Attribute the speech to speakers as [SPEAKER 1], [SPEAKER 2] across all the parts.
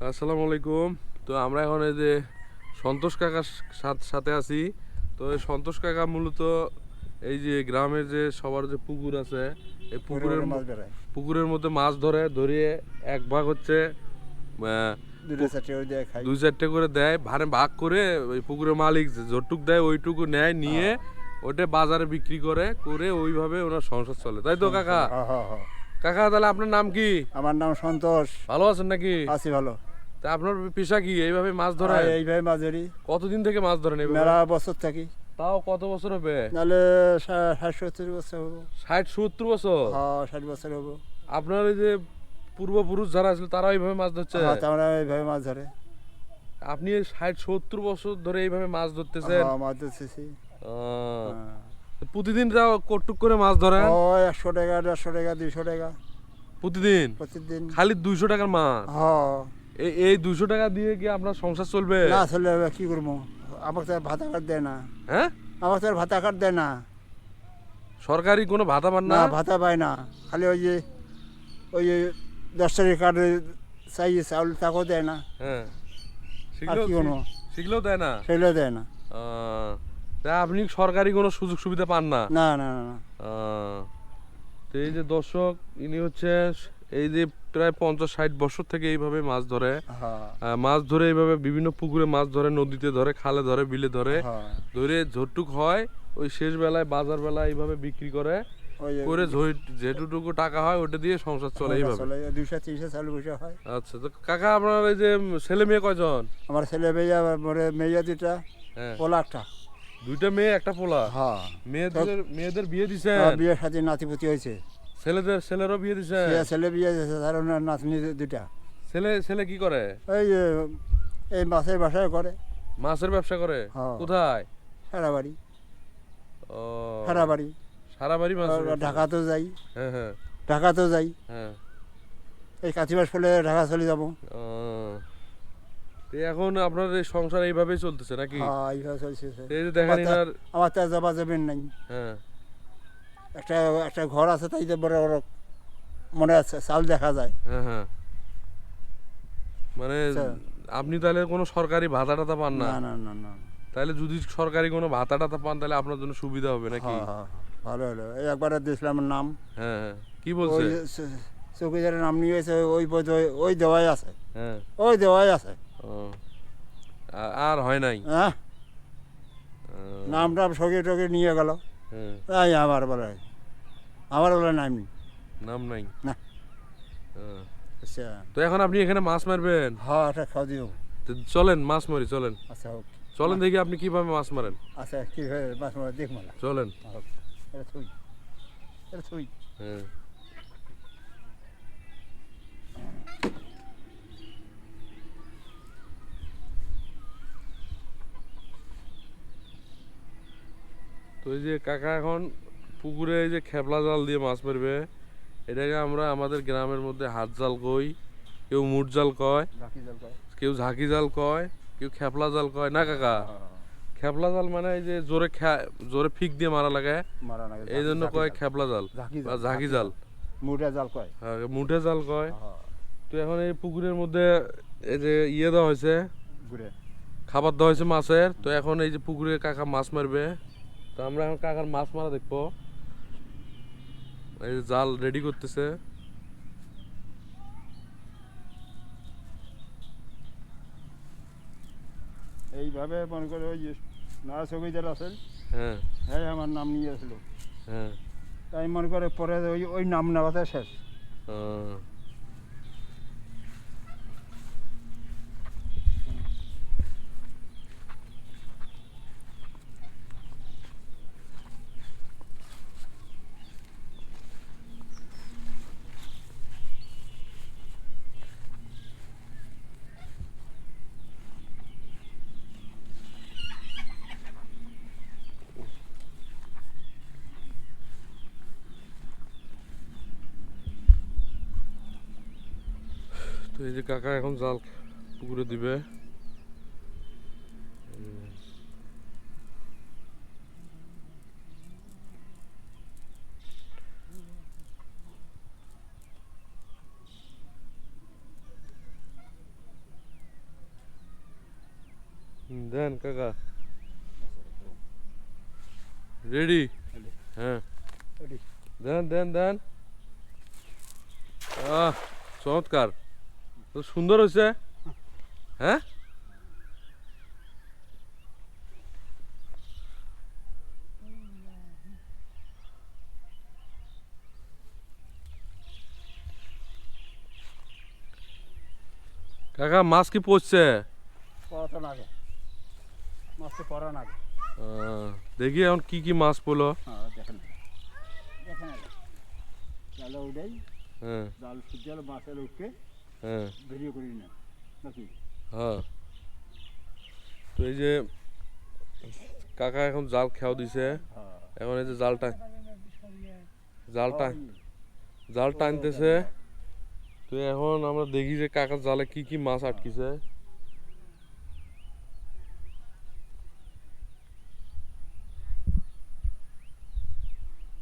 [SPEAKER 1] আসসালামু আলাইকুম। তো আমরা এখন এই যে সন্তোষ কাকার সাথ- সাথে আছি। তো এই সন্তোষ কাকা মূলত এই যে গ্রামের যে সবার যে পুকুর আছে এই পুকুরের পুকুরের মধ্যে মাছ ধরে ধরিয়ে এক ভাগ হচ্ছে দুই চারটে করে দেয় ভারে ভাগ করে ওই পুকুরের মালিক যতটুক দেয় ওইটুকু নেয় নিয়ে ওটা বাজারে বিক্রি করে করে ওইভাবে ওনার সংসার চলে। তাই তো কাকা?
[SPEAKER 2] হ্যাঁ, হ্যাঁ, হ্যাঁ।
[SPEAKER 1] কাকা তাহলে আপনার নাম কি?
[SPEAKER 2] আমার নাম সন্তোষ।
[SPEAKER 1] ভালো আছেন নাকি?
[SPEAKER 2] আছি ভালো।
[SPEAKER 1] তা আপনার পেশা কি? এইভাবে মাছ ধরা
[SPEAKER 2] এইভাবে মাছ ধরি।
[SPEAKER 1] কতদিন থেকে মাছ ধরেন
[SPEAKER 2] মেলা বছর থাকি।
[SPEAKER 1] তাও কত বছর হবে?
[SPEAKER 2] নাহলে ষাট সত্তর বছর হব।
[SPEAKER 1] ষাট সত্তর বছর?
[SPEAKER 2] হ্যাঁ ষাট বছর হব।
[SPEAKER 1] আপনার ওই যে পূর্বপুরুষ যারা ছিল তারা এইভাবে মাছ ধরছে?
[SPEAKER 2] হ্যাঁ আমরা এইভাবে মাছ ধরে।
[SPEAKER 1] আপনি ষাট সত্তর বছর ধরে এইভাবে মাছ ধরতেছেন?
[SPEAKER 2] হ্যাঁ, মাছ ধরতেছি। হ্যাঁ।
[SPEAKER 1] প্রতিদিন যাও কটুক করে মাছ ধরে?
[SPEAKER 2] ও একশো টাকা দেড়শো টাকা দুইশো টাকা।
[SPEAKER 1] প্রতিদিন?
[SPEAKER 2] প্রতিদিন।
[SPEAKER 1] খালি দুইশো টাকার মাছ?
[SPEAKER 2] হ্যাঁ
[SPEAKER 1] এই এই দুইশো টাকা দিয়ে কি আপনার সংসার চলবে?
[SPEAKER 2] না কি করব? আমাকে তো ভাতা কার্ড দেয় না।
[SPEAKER 1] হ্যাঁ?
[SPEAKER 2] আমাকে তো ভাতা কার্ড দেয় না।
[SPEAKER 1] সরকারি কোনো ভাতা পান
[SPEAKER 2] না? ভাতা পায় না। খালি ওই যে ওই যে দশ টাকা কার্ডে চাই চাউল তাকেও দেয় না।
[SPEAKER 1] হ্যাঁ।
[SPEAKER 2] করব?
[SPEAKER 1] দেয় না?
[SPEAKER 2] সেগুলো দেয় না।
[SPEAKER 1] তা আপনি সরকারি কোনো সুযোগ সুবিধা পান না?
[SPEAKER 2] না না না না।
[SPEAKER 1] তো এই যে দর্শক ইনি হচ্ছে এই যে প্রায় পঞ্চাশ ষাট বছর থেকে এইভাবে মাছ ধরে
[SPEAKER 2] হ্যাঁ।
[SPEAKER 1] মাছ ধরে এইভাবে বিভিন্ন পুকুরে মাছ ধরে নদীতে ধরে খালে ধরে বিলে ধরে
[SPEAKER 2] হ্যাঁ।
[SPEAKER 1] ধরে ঝটুক হয় ওই শেষ বেলায় বাজার বেলায় এইভাবে বিক্রি করে করে যেটুকু টাকা হয় ওটা দিয়ে সংসার চলে এইভাবে।
[SPEAKER 2] চলে বসে হয়।
[SPEAKER 1] আচ্ছা তো কাকা আপনার এই যে ছেলে মেয়ে কয়জন?
[SPEAKER 2] আমার ছেলে মেয়ে মেয়ে দুটা
[SPEAKER 1] হ্যাঁ।
[SPEAKER 2] একটা।
[SPEAKER 1] দুইটা মেয়ে একটা পোলা।
[SPEAKER 2] হ্যাঁ।
[SPEAKER 1] মেয়েদের মেয়েদের বিয়ে দিছেন
[SPEAKER 2] আমার বিয়ের সাথে নাতিপুতি হয়েছে।
[SPEAKER 1] ছেলেদের ছেলেরও বিয়ে দিছেন
[SPEAKER 2] সে ছেলে বিয়ে দিয়েছে তার ওনার নাতনি দুটা
[SPEAKER 1] ছেলে ছেলে কি করে?
[SPEAKER 2] যে এই মাছের বাসায় করে।
[SPEAKER 1] মাছের ব্যবসা করে?
[SPEAKER 2] হ্যাঁ।
[SPEAKER 1] কোথায়?
[SPEAKER 2] সারা বাড়ি।
[SPEAKER 1] ও।
[SPEAKER 2] সারা বাড়ি।
[SPEAKER 1] সারা বাড়ি মাছ
[SPEAKER 2] ঢাকাতেও যাই।
[SPEAKER 1] হ্যাঁ হ্যাঁ।
[SPEAKER 2] ঢাকাতেও যাই।
[SPEAKER 1] হ্যাঁ।
[SPEAKER 2] এই মাস পড়লে ঢাকা চলে যাব।
[SPEAKER 1] ও। এখন আপনার এই সংসার এইভাবেই চলতেছে নাকি?
[SPEAKER 2] হ্যাঁ এইভাবে
[SPEAKER 1] এই যে দেখেন
[SPEAKER 2] আমার নাই।
[SPEAKER 1] হ্যাঁ।
[SPEAKER 2] একটা একটা ঘর আছে তাই যে বড় বড় মনে আছে দেখা যায়।
[SPEAKER 1] হ্যাঁ হ্যাঁ। মানে
[SPEAKER 2] আচ্ছা।
[SPEAKER 1] আপনি তাহলে কোনো সরকারি ভাতা টাতা পান না?
[SPEAKER 2] না না না
[SPEAKER 1] তাহলে যদি সরকারি কোনো ভাতা টাতা পান তাহলে আপনার জন্য সুবিধা হবে নাকি?
[SPEAKER 2] হ্যাঁ হ্যাঁ হ্যাঁ, ভালো হলো। এই একবারে দিয়েছিলাম নাম।
[SPEAKER 1] হ্যাঁ হ্যাঁ। কি বলছে?
[SPEAKER 2] চৌকিদারের নাম নিয়েছে ওই ওই দেওয়াই আছে।
[SPEAKER 1] হ্যাঁ।
[SPEAKER 2] ওই দেওয়াই আছে।
[SPEAKER 1] আর হয় নাই।
[SPEAKER 2] হ্যাঁ নাম টাম সঙ্গে টগে নিয়ে গেল। এই আমার বলে আমার বলে নাম নেই।
[SPEAKER 1] নাম নাই?
[SPEAKER 2] না। আচ্ছা।
[SPEAKER 1] তো এখন আপনি এখানে মাছ মারবেন?
[SPEAKER 2] হ্যাঁ একটা খাওয়া দিও
[SPEAKER 1] তো চলেন মাছ মারি চলেন।
[SPEAKER 2] আচ্ছা হোক
[SPEAKER 1] চলেন দেখি আপনি কীভাবে মাছ মারেন।
[SPEAKER 2] আচ্ছা কি হয়ে বাস মারা দেখ মালা
[SPEAKER 1] চলেন।
[SPEAKER 2] এটা থুই। এটা থুই।
[SPEAKER 1] হ্যাঁ তো এই যে কাকা এখন পুকুরে এই যে খেপলা জাল দিয়ে মাছ মারবে এটাকে আমরা আমাদের গ্রামের মধ্যে হাত জাল কই কেউ মুট জাল কয় কেউ ঝাঁকি জাল কয় কেউ খেপলা জাল কয় না কাকা? খেপলা জাল মানে এই যে জোরে খে- জোরে ফিক দিয়ে মারা লাগে এই জন্য কয় খেপলা জাল
[SPEAKER 2] ঝাঁকি
[SPEAKER 1] বা
[SPEAKER 2] জাল,
[SPEAKER 1] ঝাঁকি জাল।
[SPEAKER 2] মুটা জাল কয়।
[SPEAKER 1] হ্যাঁ, মুঠে জাল কয়।
[SPEAKER 2] হ্যাঁ
[SPEAKER 1] তো এখন এই পুকুরের মধ্যে এই যে ইয়ে দেওয়া হয়েছে খাবার দেওয়া হয়েছে মাছের তো এখন এই যে পুকুরে কাকা মাছ মারবে। তো আমরা এখন কাকার মাছ মারা দেখব। এই জাল রেডি করতেছে।
[SPEAKER 2] এইভাবে মনে করে ওই নারা চৌকিদার আছেন
[SPEAKER 1] হ্যাঁ।
[SPEAKER 2] হ্যাঁ আমার নাম নিয়ে আসলো।
[SPEAKER 1] হ্যাঁ।
[SPEAKER 2] তাই মনে করে পরে ওই ওই নাম নেওয়াতে শেষ।
[SPEAKER 1] আহ। তো এই যে কাকা এখন জাল পুকুরে দিবে উম। হুম, দেন কাকা রেডি
[SPEAKER 2] Ready.
[SPEAKER 1] হ্যাঁ
[SPEAKER 2] Ready.
[SPEAKER 1] দেন দেন দেন আহ চমৎকার তো সুন্দর হয়েছে। হ্যাঁ? কাকা মাছ কি পড়ছে?
[SPEAKER 2] পড়াতো না আগে মাছটা পড়া না আগে
[SPEAKER 1] দেখি এখন কি কি মাছ পড়ল।
[SPEAKER 2] হ্যাঁ দেখেন দেখেন আগে জালে উঠেই
[SPEAKER 1] হ্যাঁ।
[SPEAKER 2] জাল সুজাল মাছের উঠকে
[SPEAKER 1] হ্যাঁ।
[SPEAKER 2] বেরিয়ে করি না। নাকি?
[SPEAKER 1] হ্যাঁ। তো এই যে কাকা এখন জাল খেয়াও দিছে।
[SPEAKER 2] হ্যাঁ।
[SPEAKER 1] এখন এই যে জালটা জালটা জাল টানতেছে। তো এখন আমরা দেখি যে কাকার জালে কি কি মাছ আটকিছে।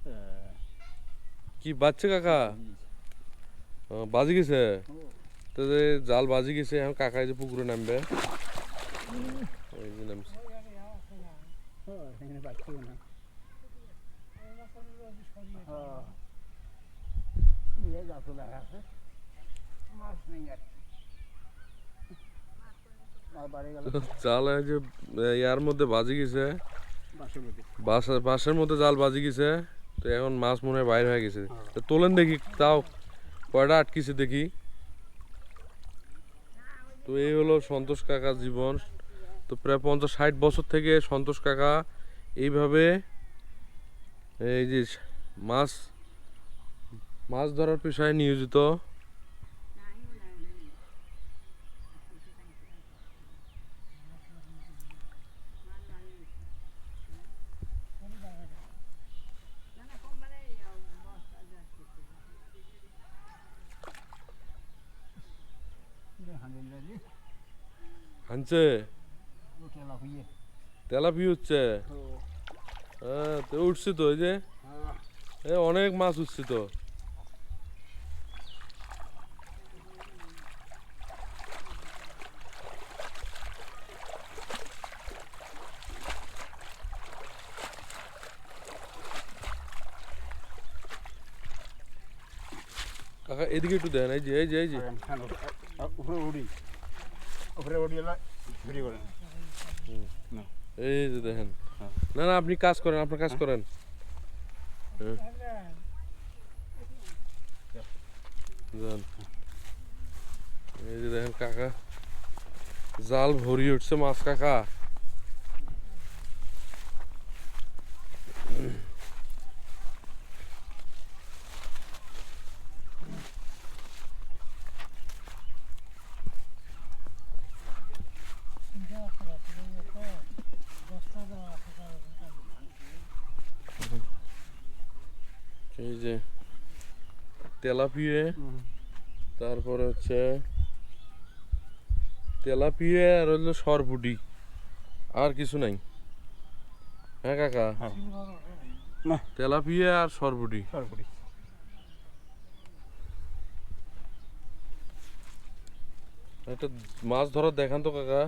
[SPEAKER 2] হ্যাঁ।
[SPEAKER 1] কি বাচ্চা কাকা? বাজি গেছে? তো জাল বাজি গেছে, এখন কাকা যে পুকুরে নামবে এই যে নামছে জাল যে ইয়ার মধ্যে বাজি গেছে
[SPEAKER 2] বাসের মধ্যে।
[SPEAKER 1] জাল বাজি গেছে তো এখন মাছ মনে হয় বাইরে হয়ে গেছে। তো তোলেন দেখি, তাও কয়টা আটকিছে দেখি তো এই হলো সন্তোষ কাকা জীবন। তো প্রায় পঞ্চাশ ষাট বছর থেকে সন্তোষ কাকা এইভাবে এই যে মাছ মাছ ধরার পেশায় নিয়োজিত
[SPEAKER 2] হাঁড়ির লাগি,
[SPEAKER 1] আনছে। তেলাপি হচ্ছে হ্যাঁ তো উঠছে তো এই যে।
[SPEAKER 2] হ্যাঁ,
[SPEAKER 1] এ অনেক মাছ উঠছে তো। কাকা এদিকে একটু দেন এই যে এই যে এই যে।
[SPEAKER 2] হ্যাঁ, আর উপরে উড়ি
[SPEAKER 1] এই যে। না না, আপনি কাজ করেন, আপনার কাজ করেন। এই যে দেখেন, কাকা জাল ভরি উঠছে মাছ, কাকা এই যে তেলাপিয়ে তারপরে হচ্ছে তেলাপিয়া আর হলো সরপুটি। আর কিছু নাই। হ্যাঁ কাকা?
[SPEAKER 2] হ্যাঁ। না।
[SPEAKER 1] তেলাপিয়া আর সরপুটি। একটা মাছ ধরার দেখান তো কাকা।